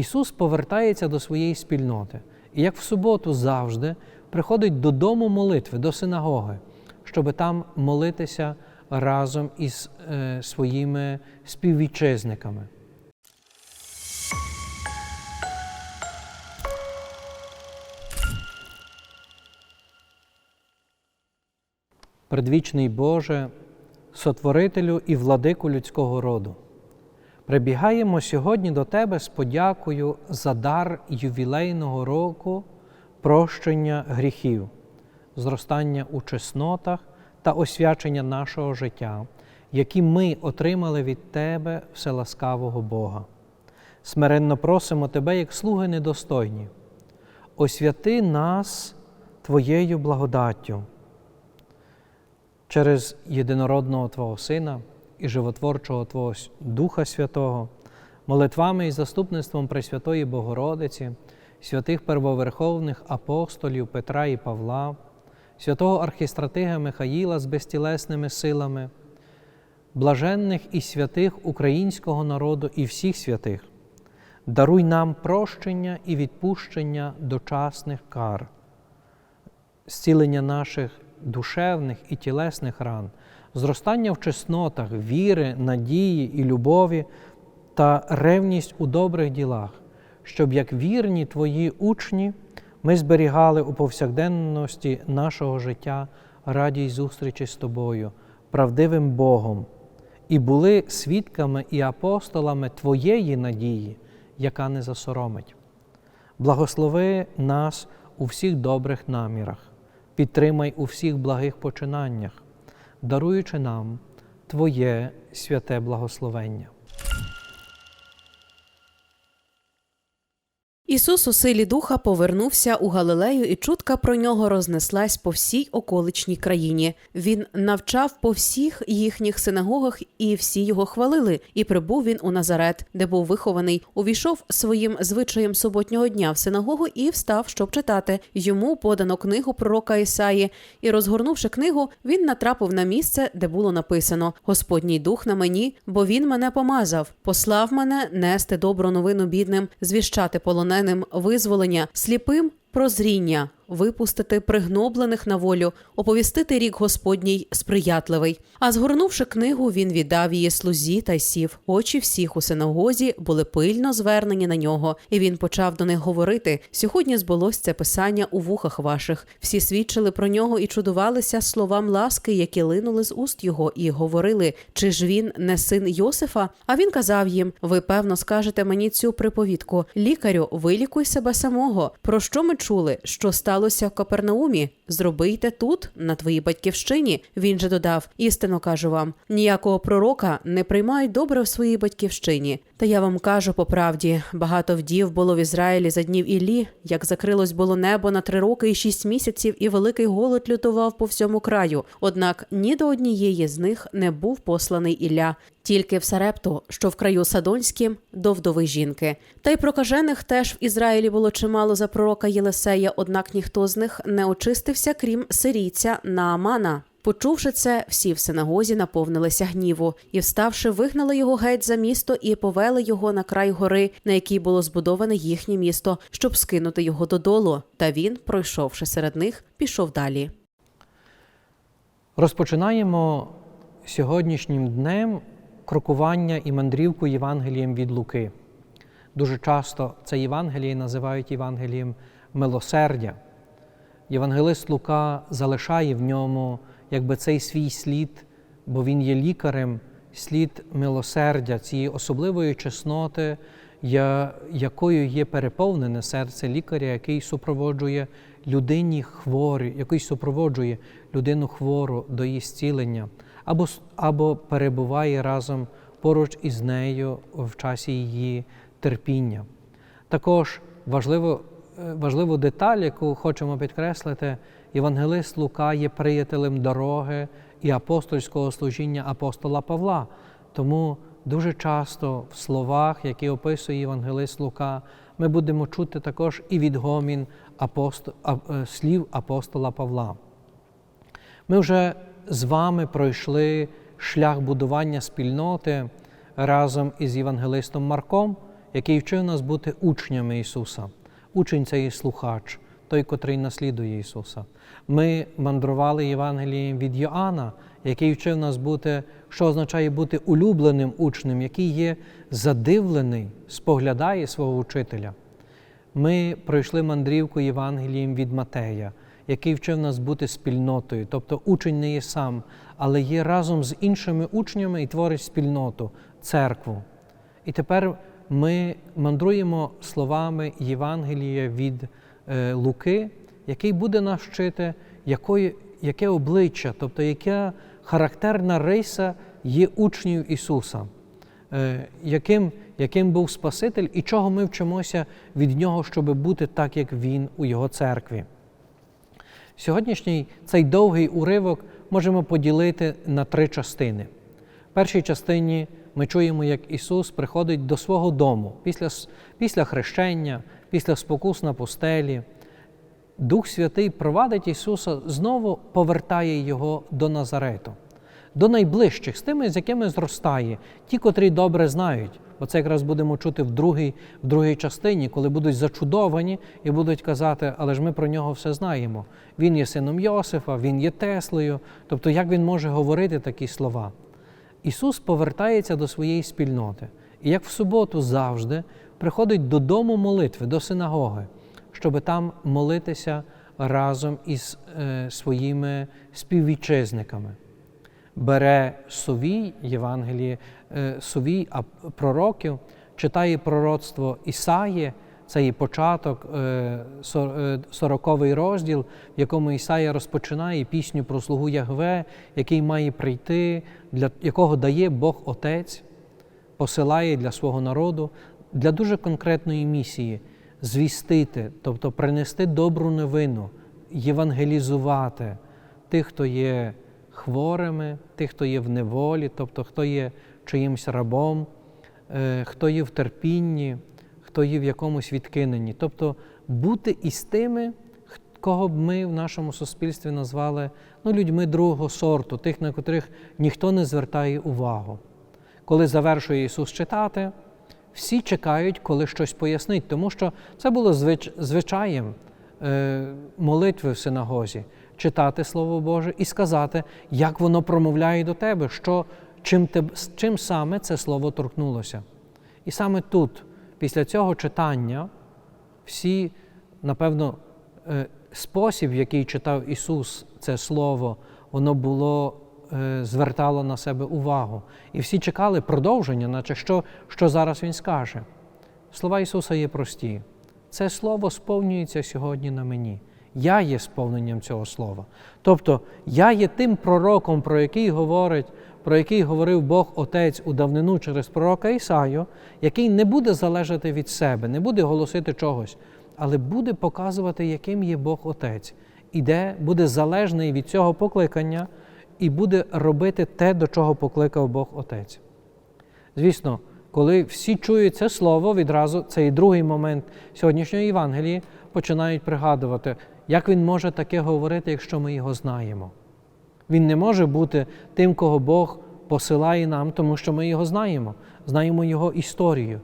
Ісус повертається до своєї спільноти і, як в суботу завжди, приходить додому молитви, до синагоги, щоб там молитися разом із е, своїми співвітчизниками. Предвічний Боже, сотворителю і владику людського роду. Прибігаємо сьогодні до Тебе з подякою за дар ювілейного року прощення гріхів, зростання у чеснотах та освячення нашого життя, які ми отримали від Тебе, вселаскавого Бога. Смиренно просимо Тебе, як слуги недостойні, освяти нас Твоєю благодаттю через єдинородного Твого Сина і животворчого Твого Духа Святого, молитвами і заступництвом Пресвятої Богородиці, святих первоверховних апостолів Петра і Павла, святого архістратига Михаїла з безтілесними силами, блаженних і святих українського народу і всіх святих, даруй нам прощення і відпущення дочасних кар, зцілення наших душевних і тілесних ран, зростання в чеснотах, віри, надії і любові та ревність у добрих ділах, щоб як вірні Твої учні ми зберігали у повсякденності нашого життя радій зустрічі з Тобою, правдивим Богом, і були свідками і апостолами Твоєї надії, яка не засоромить. Благослови нас у всіх добрих намірах, підтримай у всіх благих починаннях, даруючи нам Твоє святе благословення. Ісус у силі духа повернувся у Галилею, і чутка про нього рознеслась по всій околичній країні. Він навчав по всіх їхніх синагогах, і всі його хвалили. І прибув він у Назарет, де був вихований. Увійшов своїм звичаєм суботнього дня в синагогу і встав, щоб читати. Йому подано книгу пророка Ісаї. І, розгорнувши книгу, він натрапив на місце, де було написано: Господній дух на мені, бо він мене помазав, послав мене нести добру новину бідним, звіщати полоненим визволення, сліпим прозріння, випустити пригноблених на волю, оповістити рік Господній сприятливий. А згорнувши книгу, він віддав її слузі та й сів. Очі всіх у синагозі були пильно звернені на нього, і він почав до них говорити: сьогодні збулось це писання у вухах ваших. Всі свідчили про нього і чудувалися словам ласки, які линули з уст його, і говорили: чи ж він не син Йосифа? А він казав їм: Ви певно скажете мені цю приповідку: лікарю, вилікуй себе самого. Про що ми чули? Що сталося в Капернаумі? Зробийте тут, на твоїй батьківщині. Він же додав: істинно кажу вам, ніякого пророка не приймають добре в своїй батьківщині. Та я вам кажу по правді: багато вдів було в Ізраїлі за днів Іллі, як закрилось було небо на три роки і шість місяців, і великий голод лютував по всьому краю. Однак ні до однієї з них не був посланий Ілля. Тільки в Сарепту, що в краю Садонськім, до вдови жінки. Та й прокажених теж в Ізраїлі було чимало за пророка Єлисея, однак ніхто з них не очистився, крім сирійця Наамана. Почувши це, всі в синагозі наповнилися гніву, і, вставши, вигнали його геть за місто і повели його на край гори, на якій було збудоване їхнє місто, щоб скинути його додолу. Та він, пройшовши серед них, пішов далі. Розпочинаємо сьогоднішнім днем крокування і мандрівку Євангелієм від Луки. Дуже часто це Євангеліє називають Євангелієм милосердя. Євангелист Лука залишає в ньому якби цей свій слід, бо він є лікарем, слід милосердя, цієї особливої чесноти, якою є переповнене серце лікаря, який супроводжує людині хворі, який супроводжує людину хвору до її зцілення, або, або перебуває разом поруч із нею в часі її терпіння. Також важливо, е, важливу деталь, яку хочемо підкреслити, Євангелист Лука є приятелем дороги і апостольського служіння апостола Павла. Тому дуже часто в словах, які описує Євангелист Лука, ми будемо чути також і відгомін апосто- а- е, слів апостола Павла. Ми вже з вами пройшли шлях будування спільноти разом із Євангелистом Марком, який вчив нас бути учнями Ісуса. Учень це і слухач, той, котрий наслідує Ісуса. Ми мандрували Євангелієм від Йоанна, який вчив нас бути, що означає бути улюбленим учнем, який є задивлений, споглядає свого учителя. Ми пройшли мандрівку Євангелієм від Матея, який вчив нас бути спільнотою. Тобто учень не є сам, але є разом з іншими учнями і творить спільноту, церкву. І тепер ми мандруємо словами Євангелія від е, Луки, який буде нас вчити, якої, яке обличчя, тобто яка характерна риса є учнів Ісуса, е, яким, яким був Спаситель і чого ми вчимося від Нього, щоб бути так, як Він у Його церкві. Сьогоднішній цей довгий уривок можемо поділити на три частини. В першій частині ми чуємо, як Ісус приходить до свого дому після, після хрещення, після спокус на пустелі. Дух Святий провадить Ісуса, знову повертає Його до Назарету, до найближчих, з тими, з якими зростає, ті, котрі добре знають. Бо це якраз будемо чути в другій, в другій частині, коли будуть зачудовані і будуть казати, але ж ми про нього все знаємо. Він є сином Йосифа, він є Теслею. Тобто, як він може говорити такі слова? Ісус повертається до своєї спільноти. І як в суботу завжди приходить додому молитви, до синагоги, щоб там молитися разом із е, своїми співвітчизниками. Бере совій Євангеліє, е, совій пророків, читає пророцтво Ісаї, це і початок, е, е, 40-й розділ, в якому Ісая розпочинає пісню про слугу Ягве, який має прийти, для якого дає Бог Отець, посилає для свого народу для дуже конкретної місії звістити, тобто принести добру новину, євангелізувати тих, хто є хворими, тих, хто є в неволі, тобто хто є чиїмсь рабом, е, хто є в терпінні, хто є в якомусь відкиненні. Тобто бути із тими, кого б ми в нашому суспільстві назвали ну, людьми другого сорту, тих, на котрих ніхто не звертає увагу. Коли завершує Ісус читати, всі чекають, коли щось пояснить, тому що це було звич- звичаєм е, молитви в синагозі, читати Слово Боже і сказати, як воно промовляє до тебе, що, чим, теб, чим саме це слово торкнулося. І саме тут, після цього читання, всі, напевно, е, спосіб, в який читав Ісус це Слово, воно було, е, звертало на себе увагу. І всі чекали продовження, наче що, що зараз Він скаже. Слова Ісуса є прості. Це Слово сповнюється сьогодні на мені. Я є сповненням цього слова. Тобто я є тим пророком, про який говорить, про який говорив Бог Отець у давнину через пророка Ісаю, який не буде залежати від себе, не буде голосити чогось, але буде показувати, яким є Бог Отець, і де буде залежний від цього покликання, і буде робити те, до чого покликав Бог Отець. Звісно, коли всі чують це слово, відразу цей другий момент сьогоднішньої Євангелії починають пригадувати, як він може таке говорити, якщо ми його знаємо. Він не може бути тим, кого Бог посилає нам, тому що ми його знаємо, знаємо його історію.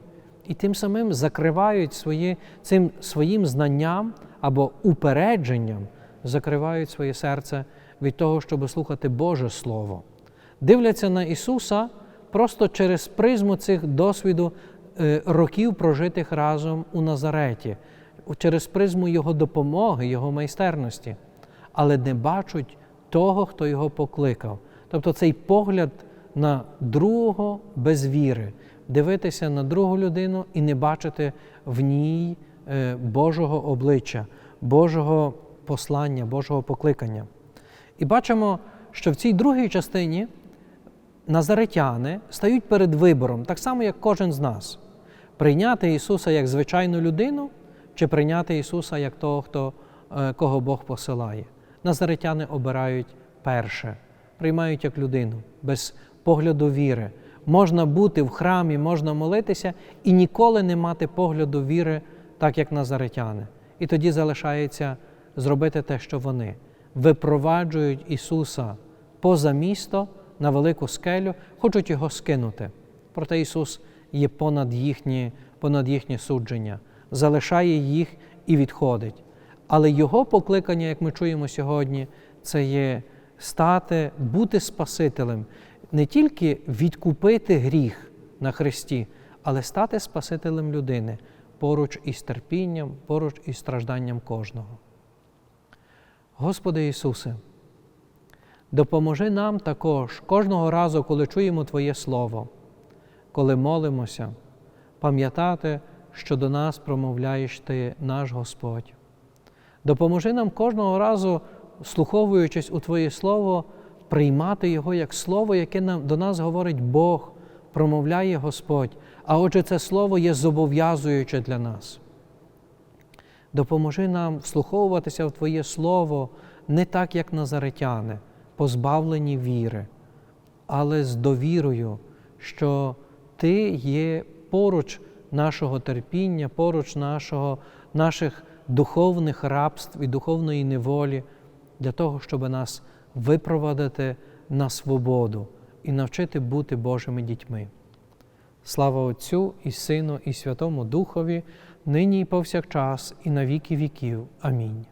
І тим самим закривають свої, цим своїм знанням або упередженням, закривають своє серце від того, щоб слухати Боже Слово. Дивляться на Ісуса просто через призму цих досвіду е, років, прожитих разом у Назареті, через призму Його допомоги, Його майстерності, але не бачать того, хто його покликав. Тобто цей погляд на другого без віри, дивитися на другу людину і не бачити в ній е, Божого обличчя, Божого послання, Божого покликання. І бачимо, що в цій другій частині назаретяни стають перед вибором, так само, як кожен з нас: прийняти Ісуса як звичайну людину, чи прийняти Ісуса як того, хто, е, кого Бог посилає. Назаретяни обирають перше, приймають як людину, без погляду віри. Можна бути в храмі, можна молитися і ніколи не мати погляду віри, так як назаретяни. І тоді залишається зробити те, що вони випроваджують Ісуса поза місто на велику скелю, хочуть його скинути. Проте Ісус є понад їхні понад їхнє судження, залишає їх і відходить. Але Його покликання, як ми чуємо сьогодні, це є стати, бути Спасителем, не тільки відкупити гріх на Христі, але стати Спасителем людини поруч із терпінням, поруч із стражданням кожного. Господи Ісусе, допоможи нам також кожного разу, коли чуємо Твоє Слово, коли молимося, пам'ятати, що до нас промовляєш Ти, наш Господь. Допоможи нам кожного разу, слуховуючись у Твоє Слово, приймати Його як Слово, яке нам, до нас говорить Бог, промовляє Господь. А отже, це Слово є зобов'язуюче для нас. Допоможи нам вслуховуватися в Твоє Слово не так, як назаретяни, позбавлені віри, але з довірою, що Ти є поруч нашого терпіння, поруч нашого, наших духовних рабств і духовної неволі, для того, щоб нас випровадити на свободу і навчити бути Божими дітьми. Слава Отцю і Сину, і Святому Духові, нині і повсякчас, і на віки віків. Амінь.